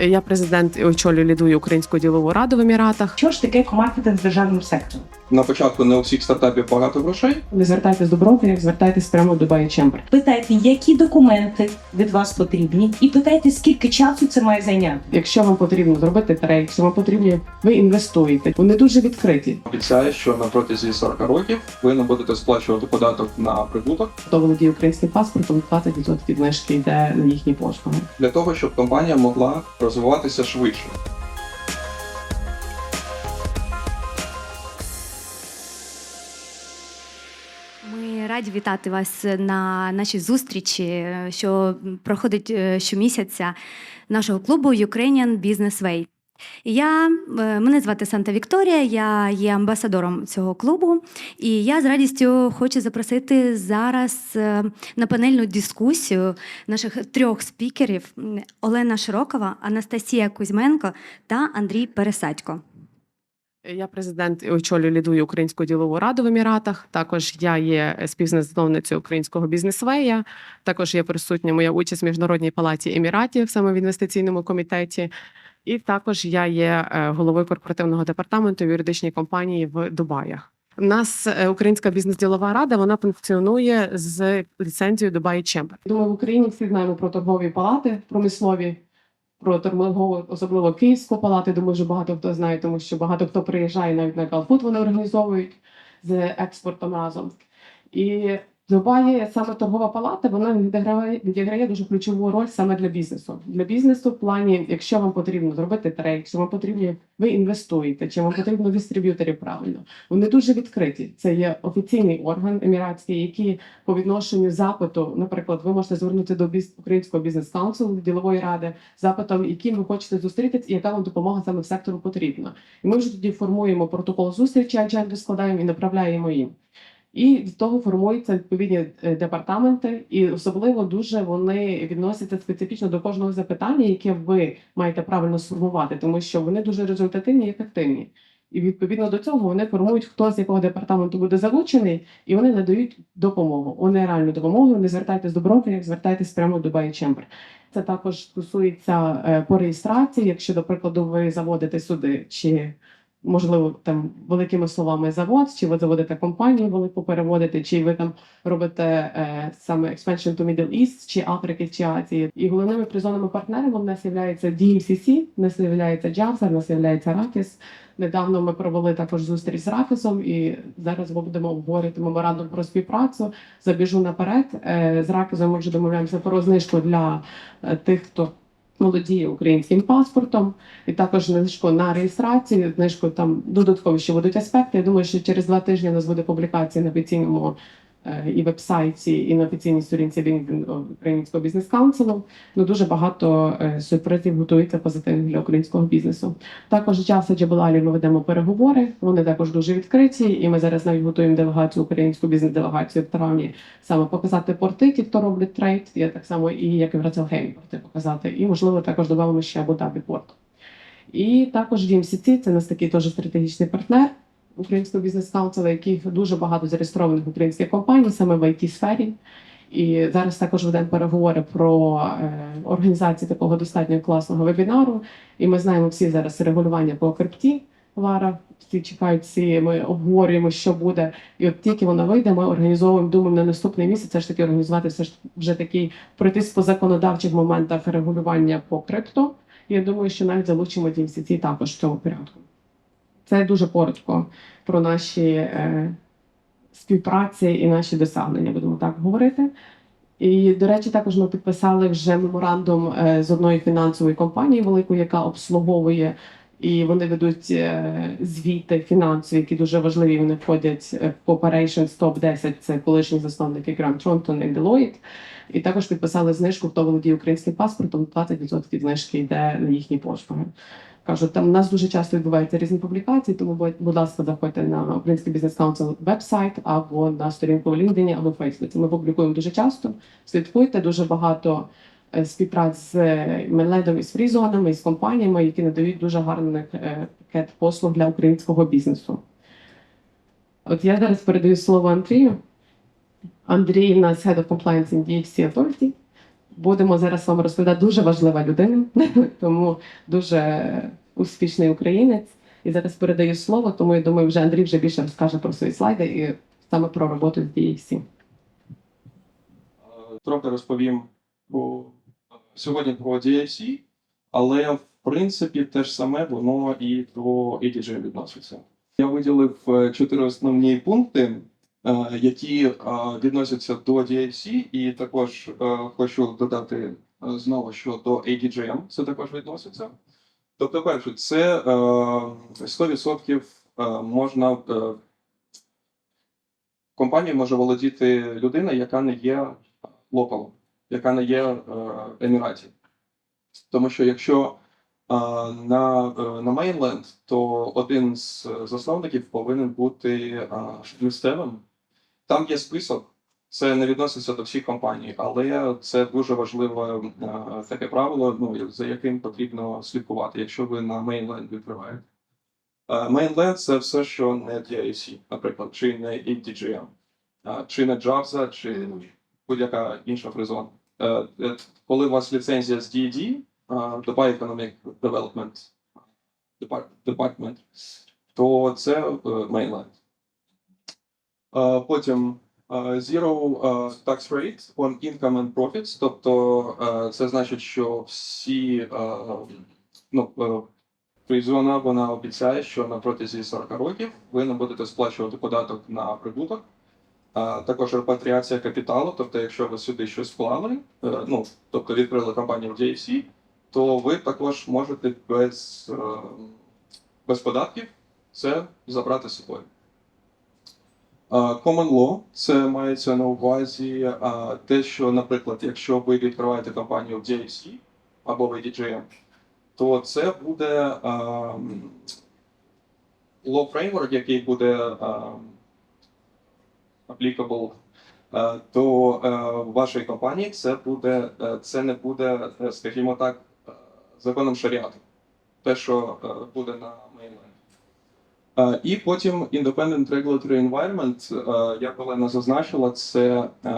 Я президент і очолюю лідую українську ділову раду в Еміратах. Що ж таке маркетинг з державним секторі? На початку не у всіх стартапів багато грошей. Не звертайтесь до брокерів, звертайтесь прямо до Chamber. Питайте, які документи від вас потрібні, і питайте, скільки часу це має зайняти. Якщо вам потрібно зробити трейд, якщо вам потрібні, ви інвестуєте. Вони дуже відкриті. Обіцяє, що на протязі 40 років ви не будете сплачувати податок на прибуток Хто володіє українським паспортом, 20% знижки йде на їхні послуги. для того, щоб компанія могла розвиватися швидше. Ми раді вітати вас на нашій зустрічі, що проходить е, щомісяця нашого клубу Ukrainian Business Way. Я, е, мене звати Санта Вікторія, я є амбасадором цього клубу, і я з радістю хочу запросити зараз е, на панельну дискусію наших трьох спікерів: Олена Широкова, Анастасія Кузьменко та Андрій Пересадько. Я президент і очолюю лідую українську ділову раду в Еміратах. Також я є співзасновницею українського бізнесвея. Також є присутня моя участь в міжнародній палаті Еміратів, саме в інвестиційному комітеті. І також я є е, головою корпоративного департаменту в юридичній компанії в Дубаях. У нас е, українська бізнес-ділова рада вона функціонує з ліцензією Dubai Chamber. Думаю, в Україні всі знаємо про торгові палати промислові, про торгову, особливо Київську палату. Думаю, що багато хто знає, тому що багато хто приїжджає навіть на Калфут, вони організовують з експортом разом. І Дубаї саме торгова палата вона відіграє, відіграє дуже ключову роль саме для бізнесу. Для бізнесу в плані, якщо вам потрібно зробити трейд, якщо вам потрібні, ви інвестуєте, чи вам потрібно дистриб'юторів правильно. Вони дуже відкриті. Це є офіційний орган еміратський, який по відношенню запиту, наприклад, ви можете звернути до біз... українського бізнес каунсилу ділової ради запитом, яким ви хочете зустрітися, і яка вам допомога саме в сектору потрібна. І ми вже тоді формуємо протокол зустрічі, адженду складаємо і направляємо їм. І від того формуються відповідні е, департаменти, і особливо дуже вони відносяться специфічно до кожного запитання, яке ви маєте правильно сформувати, тому що вони дуже результативні і ефективні. І відповідно до цього вони формують, хто з якого департаменту буде залучений, і вони надають допомогу. Вони реальну допомогу. Не звертайтесь до брокерів, звертайтесь прямо до Chamber. Це також стосується е, по реєстрації, якщо, до прикладу, ви заводите сюди чи можливо там великими словами завод, чи ви заводите компанію велику переводите, чи ви там робите е, саме expansion to Middle East, чи Африки, чи Азії. І головними призовними партнерами в нас є DMCC, в нас є JAVSA, в нас є Rakis. Недавно ми провели також зустріч з Рафісом, і зараз ми будемо обговорювати меморандум про співпрацю. Забіжу наперед. Е, З Ракізом ми вже домовляємося про знижку для е, тих, хто володіє українським паспортом, і також знижку на реєстрацію. Знижку там додаткові ще будуть аспекти. Я думаю, що через два тижні у нас буде публікація на офіційному і веб-сайті, і на офіційній сторінці LinkedIn Українського бізнес каунсилу. Ну дуже багато е, сюрпризів готується позитивних для українського бізнесу. Також часу Джабалалі ми ведемо переговори. Вони також дуже відкриті, і ми зараз навіть готуємо делегацію українську бізнес-делегацію в травні саме показати порти, ті, хто роблять трейд. Я так само і як і в Рацелгейм порти показати. І можливо також додамо ще Абу-Дабі порт. І також DMCC, це нас такий теж стратегічний партнер українського бізнес каунсила, яких дуже багато зареєстрованих українських компаній саме в it сфері. І зараз також ведемо переговори про е, організацію такого достатньо класного вебінару. І ми знаємо всі зараз регулювання по крипті. Вара всі чекають всі. Ми обговорюємо, що буде. І от тільки воно вийде, ми організовуємо. Думаємо на наступний місяць все ж таки організувати все ж вже такий пройтись по законодавчих моментах регулювання по крипто. Я думаю, що навіть залучимо DMCC також в цьому порядку. Це дуже коротко про наші е, співпраці і наші досягнення, будемо так говорити. І, до речі, також ми підписали вже меморандум е, з одної фінансової компанії великої, яка обслуговує, і вони ведуть е, звіти фінансові, які дуже важливі. Вони входять е, в Operations Top 10, це колишні засновники Grant Thornton і Deloitte. І також підписали знижку, хто володіє українським паспортом, 20% знижки йде на їхні послуги. Кажу, там у нас дуже часто відбуваються різні публікації, тому будь- ласка, заходьте на Український бізнес каунсил веб-сайт або на сторінку в LinkedIn або в Фейсбуці. Ми публікуємо дуже часто. Слідкуйте дуже багато е, співпраць з Меледом і з фрізонами, і з компаніями, які надають дуже гарний е, пакет послуг для українського бізнесу. От я зараз передаю слово Андрію. Андрій у нас Head of Compliance in DFC Authority. Будемо зараз вам розповідати дуже важлива людина, тому дуже успішний українець. І зараз передаю слово, тому я думаю, вже Андрій вже більше розкаже про свої слайди і саме про роботу з DAC. Е, Трохи розповім про сьогодні про DIC, але в принципі те ж саме воно і до ADG відноситься. Я виділив е, чотири основні пункти, які е, відносяться до DIC, і також е, хочу додати е, знову, що до ADGM це також відноситься. Тобто, перше, це е, 100% е, можна е, компанією може володіти людина, яка не є локалом, яка не є е, Еміраті. Тому що якщо е, на, е, на Мейнленд, то один з засновників повинен бути е, місцевим. Там є список, це не відноситься до всіх компаній, але це дуже важливе е, таке правило, ну, за яким потрібно слідкувати, якщо ви на Мейнленд відкриваєте. Мейнленд це все, що не DIC, наприклад, чи не EDGM, е, чи не Java, чи будь-яка інша фризона. Е, Коли у вас ліцензія з DED, е, Dubai Economic Development Department, то це. Е, Потім Zero Tax Rate on Income and Profits, тобто це значить, що всі ну, е, вона обіцяє, що на протязі 40 років ви не будете сплачувати податок на прибуток. Також репатріація капіталу, тобто, якщо ви сюди щось вклали, е, ну тобто відкрили компанію в DFC, то ви також можете без, е, без податків це забрати з собою. Common law це мається на увазі те, що, наприклад, якщо ви відкриваєте компанію в DFC або в ADGM, то це буде law framework, який буде applicable до е, вашої компанії, це буде е, це не буде, е, скажімо так, законом шаріату. Те, що буде на mainland. І потім Independent Regulatory Environment, е, як Олена зазначила, це, е,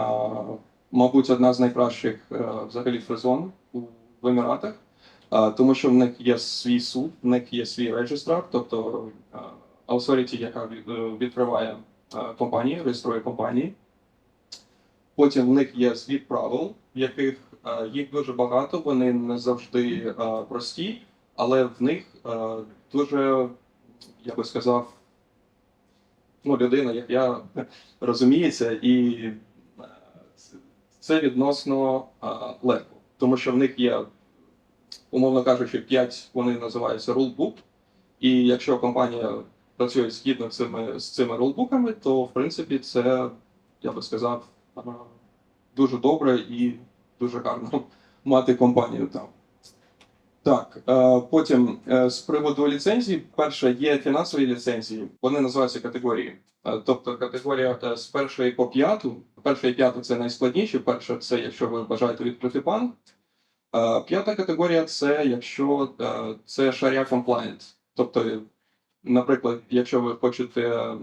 мабуть, одна з найкращих е, взагалі фризон в Еміратах. Тому що в них є свій суд, в них є свій реєстрар, тобто authority, яка відкриває компанії, реєструє компанії. Потім в них є світ правил, яких їх дуже багато, вони не завжди прості, але в них дуже, я би сказав, ну, людина, як я розуміється, і це відносно а, легко, тому що в них є умовно кажучи, 5 вони називаються рулбук. І якщо компанія працює згідно цими, з цими рулбуками, то в принципі це, я би сказав, дуже добре і дуже гарно мати компанію там. Так, е, потім е, з приводу ліцензій, перше, є фінансові ліцензії, вони називаються категорії. Е, Тобто категорія з першої по п'яту. Перша і п'ята це найскладніші. Перша це якщо ви бажаєте відкрити банк. П'ята категорія це якщо це шаря compliant. Тобто, наприклад, якщо ви хочете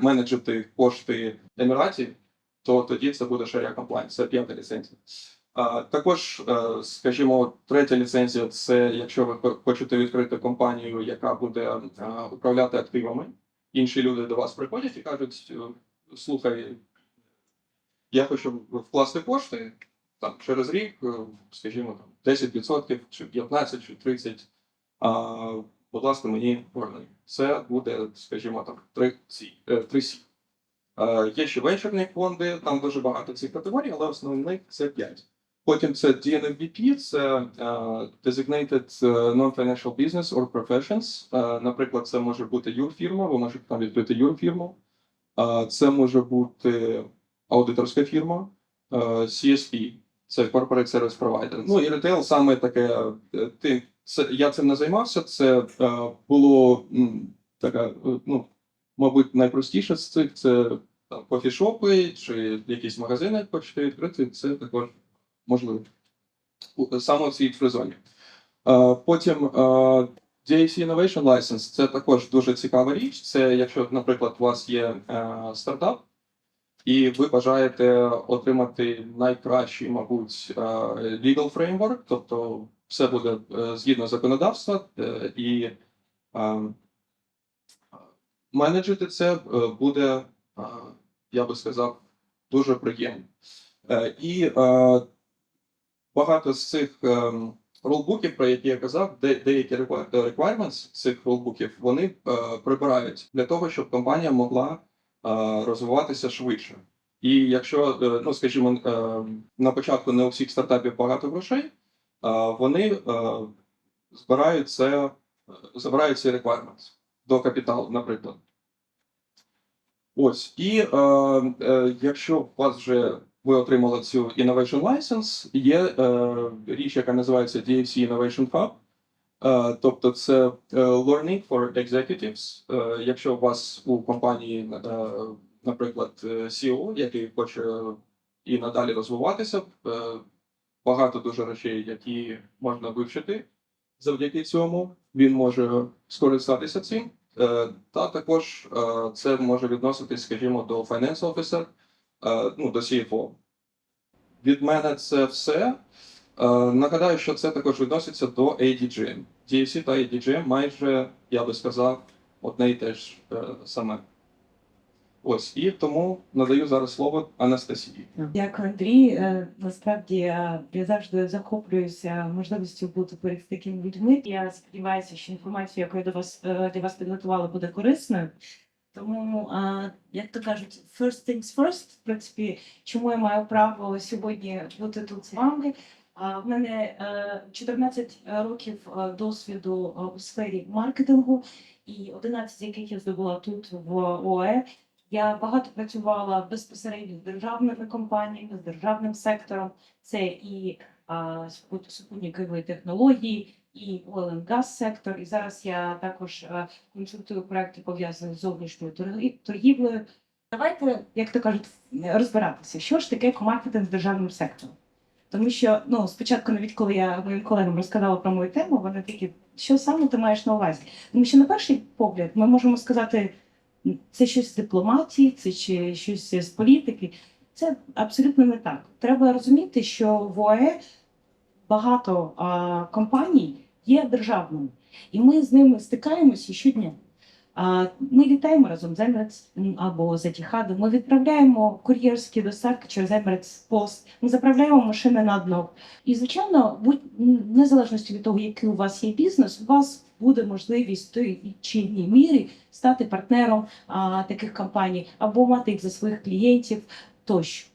менеджити кошти Еміраті, то тоді це буде шаря compliant. Це п'ята ліцензія. Також, е, скажімо, третя ліцензія це якщо ви хочете відкрити компанію, яка буде е, управляти активами. Інші люди до вас приходять і кажуть: е, слухай, я хочу вкласти кошти, там через рік, скажімо, там 10% чи 15 чи 30, а, будь ласка, мені поверни. Це буде, скажімо, там 3 ці, е, 3 сі. Є ще венчурні фонди, там дуже багато цих категорій, але основних це 5. Потім це DNVP, це е, Designated е, Non-Financial Business or Professions. Е, Наприклад, це може бути юрфірма, ви можете там відкрити юрфірму. Е, Це може бути аудиторська фірма, е, CSP, це Corporate Service Provider. Ну і ретейл саме таке. Ти це я цим не займався. Це е, було м, така, ну мабуть, найпростіше з цих це там кофішопи чи якісь магазини хочете відкрити. Це також можливо саме в цій фризоні. Е, потім е, DAC Innovation License це також дуже цікава річ. Це якщо, наприклад, у вас є е, стартап. і ви бажаєте отримати найкращий, мабуть, legal framework, тобто все буде згідно законодавства, і менеджити це буде, я би сказав, дуже приємно. І багато з цих ем, рулбуків, про які я казав, де деякі requir- requirements цих рулбуків вони е, прибирають для того, щоб компанія могла е, розвиватися швидше. І якщо, е, ну скажімо, е, на початку не у всіх стартапів багато грошей, е, вони е, збирають це, забирають ці requirements до капіталу, наприклад. Ось, і е, е, якщо у вас вже ви отримали цю Innovation License, є е, річ, яка називається DFC Innovation Hub. Е, тобто це е, Learning for Executives. Е, якщо у вас у компанії, е, наприклад, е, CEO, який хоче і надалі розвиватися, е, багато дуже речей, які можна вивчити завдяки цьому, він може скористатися цим. Е, Та також е, це може відноситись, скажімо, до Finance Officer, е, ну, до CFO. Від мене це все. Е, Нагадаю, що це також відноситься до ADGM. DFC та ADGM майже, я би сказав, одне і те ж е, саме. Ось, і тому надаю зараз слово Анастасії. Дякую, Андрій. Е, Насправді е, я завжди захоплююся можливістю бути перед такими людьми. Я сподіваюся, що інформація, яку я до вас е, для вас підготувала, буде корисною. Тому, е, як то кажуть, first things first, в принципі, чому я маю право сьогодні бути тут з вами. А в мене е, 14 років е, досвіду е, у сфері маркетингу, і 11 з яких я здобула тут в ОЕ. Я багато працювала безпосередньо з державними компаніями, з державним сектором. Це і а, супу- супутникові технології, і gas сектор. І зараз я також консультую проекти пов'язані з зовнішньою торгівлею. Давайте, як то кажуть, розбиратися, що ж таке маркетинг з державним сектором. Тому що ну, спочатку, навіть коли я моїм колегам розказала про мою тему, вони такі, що саме ти маєш на увазі? Тому що на перший погляд ми можемо сказати, це щось з дипломатії, це чи щось з політики. Це абсолютно не так. Треба розуміти, що в ОЕ багато а, компаній є державними, і ми з ними стикаємося щодня. Ми літаємо разом з Emirates або з Etihad, Ми відправляємо кур'єрські доставки через Emirates Post, Ми заправляємо машини на дно. І звичайно, будь м, незалежності від того, який у вас є бізнес, у вас буде можливість в той чи іншій мірі стати партнером а, таких компаній або мати їх за своїх клієнтів тощо.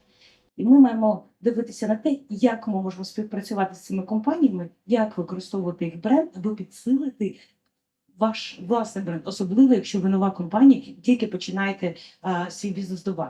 І ми маємо дивитися на те, як ми можемо співпрацювати з цими компаніями, як використовувати їх бренд, аби підсилити ваш власний бренд, особливо якщо ви нова компанія, тільки починаєте а, свій бізнес до.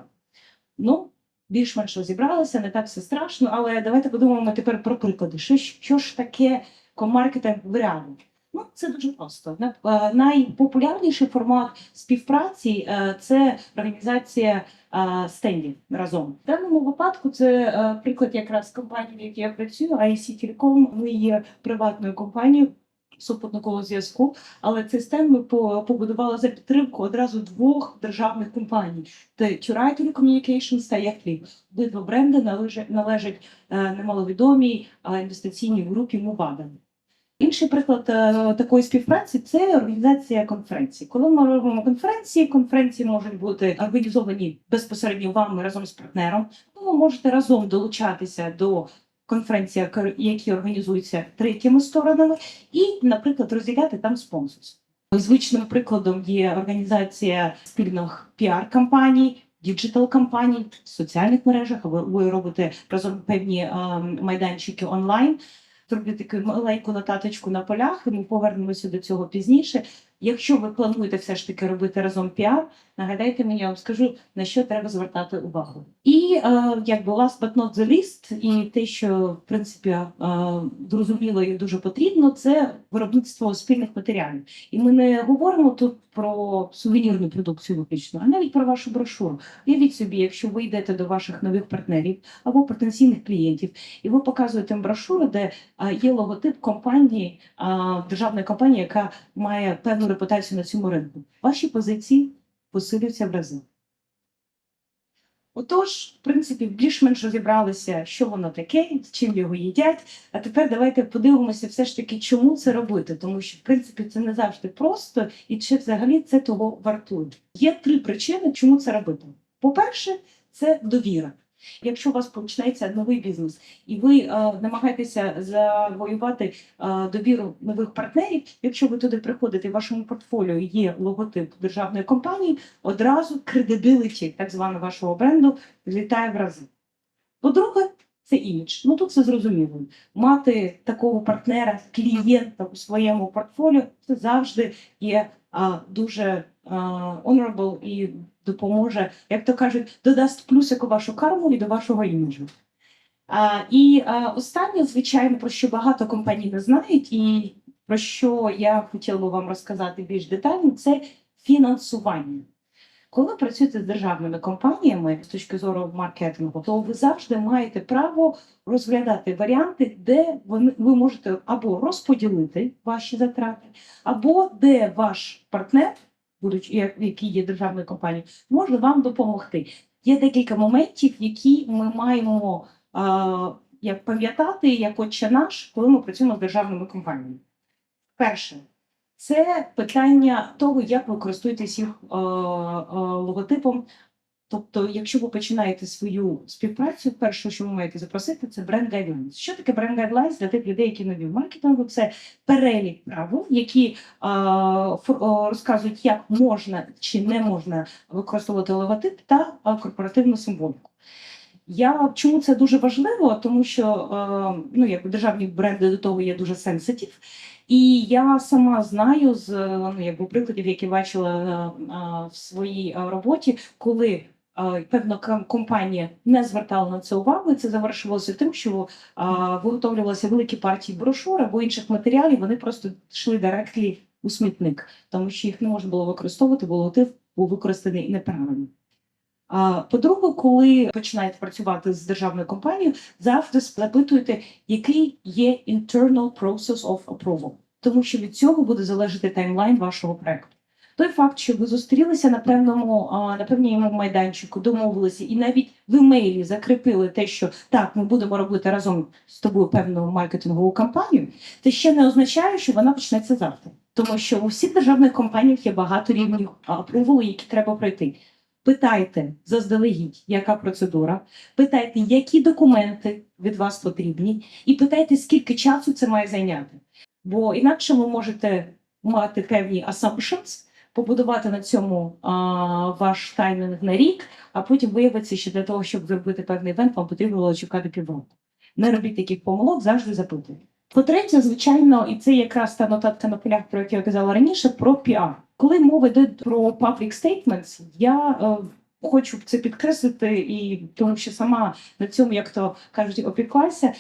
Ну, більш-менш розібралися, не так все страшно, але давайте подумаємо тепер про приклади. Що, що ж таке комаркетинг в реалі? Ну, це дуже просто. Е, Найпопулярніший формат співпраці е, це організація е, стендів разом. В даному випадку це приклад якраз компанії, в якій я працюю, IC Telecom. Ми є приватною компанією супутникового зв'язку, але цей стенд ми побудували за підтримку одразу двох державних компаній: це Churai Telecommunications та Яхлі. Обидва бренди належать, немаловідомій інвестиційній групі Мувада. Інший приклад е, такої співпраці це організація конференцій. Коли ми робимо конференції, конференції можуть бути організовані безпосередньо вами разом з партнером. Ви можете разом долучатися до конференцій, які організуються третіми сторонами, і, наприклад, розділяти там спонсорство. Звичним прикладом є організація спільних піар-кампаній. Діджитал-кампаній в соціальних мережах, ви, ви робите разом певні е, майданчики онлайн зроблю таку маленьку нотаточку на полях, ми повернемося до цього пізніше. Якщо ви плануєте все ж таки робити разом піар, нагадайте мені, я вам скажу, на що треба звертати увагу. І е, якби last but not the least, і те, що в принципі е, зрозуміло і дуже потрібно, це виробництво спільних матеріалів. І ми не говоримо тут про сувенірну продукцію виключно, а навіть про вашу брошуру. Уявіть собі, якщо ви йдете до ваших нових партнерів або потенційних клієнтів, і ви показуєте брошуру, де є логотип компанії, а, державної компанії, яка має певну репутацію на цьому ринку. Ваші позиції посилюються в рази. Отож, в принципі, більш-менш розібралися, що воно таке, з чим його їдять. А тепер давайте подивимося, все ж таки, чому це робити, тому що в принципі це не завжди просто, і чи взагалі це того вартує. Є три причини, чому це робити. По-перше, це довіра. Якщо у вас почнеться новий бізнес, і ви е, намагаєтеся завоювати е, довіру нових партнерів, якщо ви туди приходите, в вашому портфоліо є логотип державної компанії, одразу credibility, так званого вашого бренду, злітає в рази. По-друге, це імідж. Ну тут це зрозуміло. Мати такого партнера, клієнта у своєму портфоліо, це завжди є дуже honorable і допоможе, як то кажуть, додасть плюсик у вашу карму і до вашого іміджу. І останнє, звичайно, про що багато компаній не знають, і про що я хотіла вам розказати більш детально, це фінансування. Коли працюєте з державними компаніями з точки зору маркетингу, то ви завжди маєте право розглядати варіанти, де вони ви можете або розподілити ваші затрати, або де ваш партнер, будучи який є державною компанією, може вам допомогти. Є декілька моментів, які ми маємо а, як пам'ятати, як отче наш, коли ми працюємо з державними компаніями. Перше, це питання того, як ви користуєтесь їх е, е, логотипом. Тобто, якщо ви починаєте свою співпрацю, перше, що ви маєте запросити, це бренд guidelines. Що таке бренд guidelines для тих людей, які нові в маркетингу? Це перелік правил, які е, е, розказують, як можна чи не можна використовувати логотип та е, корпоративну символіку. Я чому це дуже важливо, тому що е, ну, як державні бренди до того є дуже сенситив. І я сама знаю з е, ну, якби прикладів, які бачила е, в своїй роботі, коли певна компанія не звертала на це увагу, і це завершувалося тим, що виготовлювалися великі партії брошур або інших матеріалів, вони просто йшли директлі у смітник, тому що їх не можна було використовувати, бо логотип був використаний неправильно. По-друге, коли починаєте працювати з державною компанією, завжди запитуйте, який є internal process of approval, тому що від цього буде залежати таймлайн вашого проекту. Той факт, що ви зустрілися на певному на певному майданчику, домовилися, і навіть в емейлі закріпили те, що так, ми будемо робити разом з тобою певну маркетингову кампанію, це ще не означає, що вона почнеться завтра. Тому що у всіх державних компаніях є багато рівнів апрувалу, які треба пройти. Питайте заздалегідь, яка процедура, питайте, які документи від вас потрібні, і питайте, скільки часу це має зайняти. Бо інакше ви можете мати певні assumptions, побудувати на цьому а, ваш таймінг на рік, а потім виявиться, що для того, щоб зробити певний івент, вам потрібно було чекати півроку. Не робіть таких помилок, завжди запитуйте. По-третє, звичайно, і це якраз та нотатка на полях, про яку я казала раніше, про піар. Коли мова йде про public statements, я е, хочу це підкреслити, і тому що сама на цьому, як то кажуть, опіклася.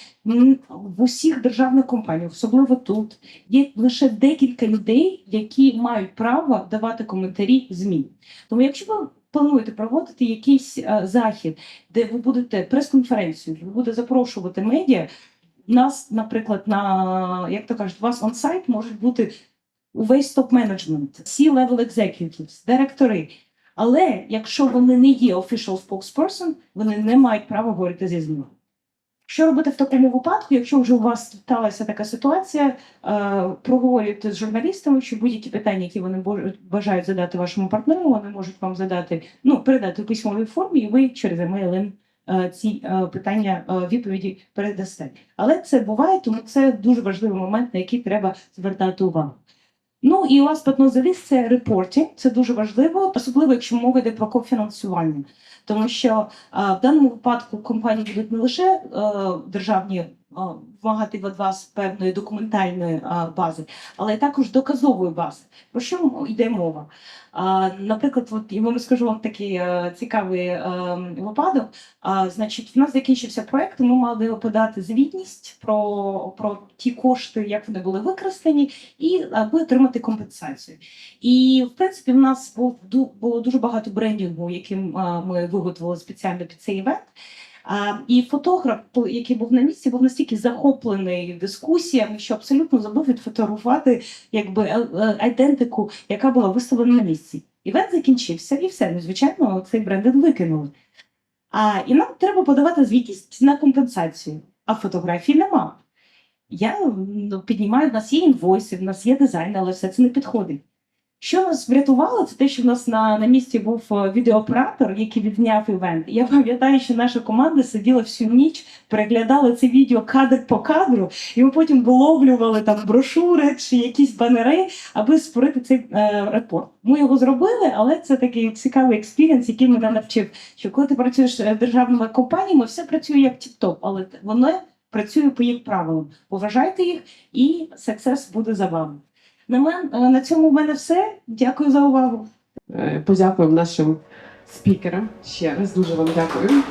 В усіх державних компаніях, особливо тут, є лише декілька людей, які мають право давати коментарі ЗМІ. Тому, якщо ви плануєте проводити якийсь е, захід, де ви будете прес-конференцію, ви будете запрошувати медіа. У нас, наприклад, на як то кажуть, у вас онсайт можуть бути увесь топ-менеджмент, C-level executives, директори. Але якщо вони не є official spokesperson, вони не мають права говорити зі ЗМІ. Що робити в такому випадку, якщо вже у вас сталася така ситуація, е, проговорюйте з журналістами, що будь-які питання, які вони бажають задати вашому партнеру, вони можуть вам задати, ну, передати в письмовій формі, і ви через е, ці е, питання е, відповіді передасте. Але це буває, тому це дуже важливий момент, на який треба звертати увагу. Ну і last but not the least, це репортінг. Це дуже важливо, особливо якщо мова йде про кофінансування. Тому що в даному випадку компанії будуть не лише е, державні вимагати від вас певної документальної бази, але також доказової бази. Про що йде мова? Наприклад, от я вам розкажу вам такий е, цікавий е, випадок. Значить, в нас закінчився проект, ми мали подати звітність про, про ті кошти, як вони були використані, і аби отримати компенсацію. І в принципі, в нас було дуже багато брендінгу, яким ми виготовили спеціально під цей івент. А, і фотограф, який був на місці, був настільки захоплений дискусіями, що абсолютно забув відфотографувати якби е- е, айдентику, яка була виставлена на місці. Івент закінчився, і все. Ну, звичайно, цей брендинг викинули. А, і нам треба подавати звітність на компенсацію, а фотографій нема. Я ну, піднімаю, в нас є інвойси, в нас є дизайн, але все це не підходить. Що нас врятувало, це те, що в нас на, на місці був е, відеооператор, який відняв івент. Я пам'ятаю, що наша команда сиділа всю ніч, переглядала це відео кадр по кадру, і ми потім виловлювали там брошури чи якісь банери, аби створити цей е, репорт. Ми його зробили, але це такий цікавий експірієнс, який мене навчив. Що коли ти працюєш е, державними компаніями, все працює як тіп-топ, але воно працює по їх правилам. Поважайте їх, і сексес буде за вами. На, мен, е, на цьому в мене все. Дякую за увагу. Е, Подякуємо нашим спікерам ще раз. Дуже вам дякую.